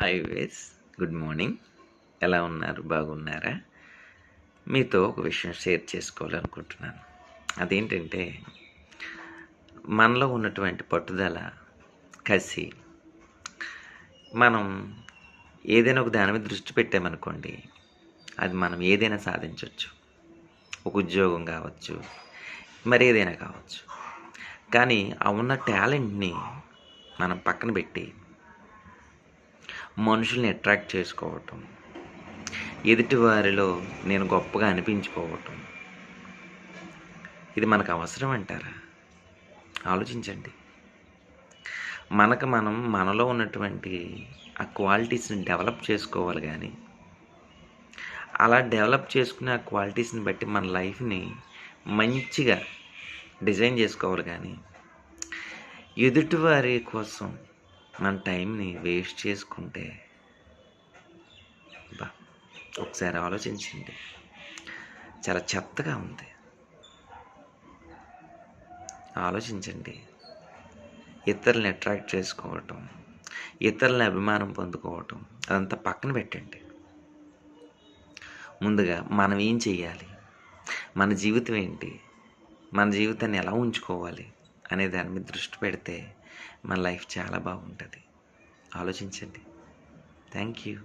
Hi వేస్ good morning ఎలా ఉన్నారు? బాగున్నారా? మీతో ఒక విషయం షేర్ చేసుకోవాలనుకుంటున్నాను. అదేంటంటే మనలో ఉన్నటువంటి పట్టుదల కసి మనం ఏదైనా ఒక దాని మీద దృష్టి పెట్టామనుకోండి అది మనం ఏదైనా సాధించవచ్చు ఒక ఉద్యోగం కావచ్చు మరి ఏదైనా కావచ్చు. కానీ ఆ ఉన్న టాలెంట్ని మనం పక్కన పెట్టి మనుషుల్ని అట్రాక్ట్ చేసుకోవటం. ఎదుటి వారిలో నేను గొప్పగా అనిపించుకోవటం. ఇది మనకు అవసరం అంటారా? ఆలోచించండి. మనకు మనం మనలో ఉన్నటువంటి ఆ క్వాలిటీస్ని డెవలప్ చేసుకోవాలి కానీ అలా డెవలప్ చేసుకునే ఆ క్వాలిటీస్ని బట్టి మన లైఫ్ని మంచిగా డిజైన్ చేసుకోవాలి కానీ ఎదుటివారి కోసం మన టైంని వేస్ట్ చేసుకుంటే బా ఒకసారి ఆలోచించండి. చాలా చెత్తగా ఉంది. ఆలోచించండి. ఇతరులని అట్రాక్ట్ చేసుకోవటం ఇతరులని అభిమానం పొందుకోవటం అదంతా పక్కన పెట్టండి. ముందుగా మనం ఏం చెయ్యాలి? మన జీవితం ఏంటి? మన జీవితాన్ని ఎలా ఉంచుకోవాలి? అనే దాని మీద దృష్టి పెడితే మన లైఫ్ చాలా బాగుంటుంది. ఆలోచించండి. Thank you.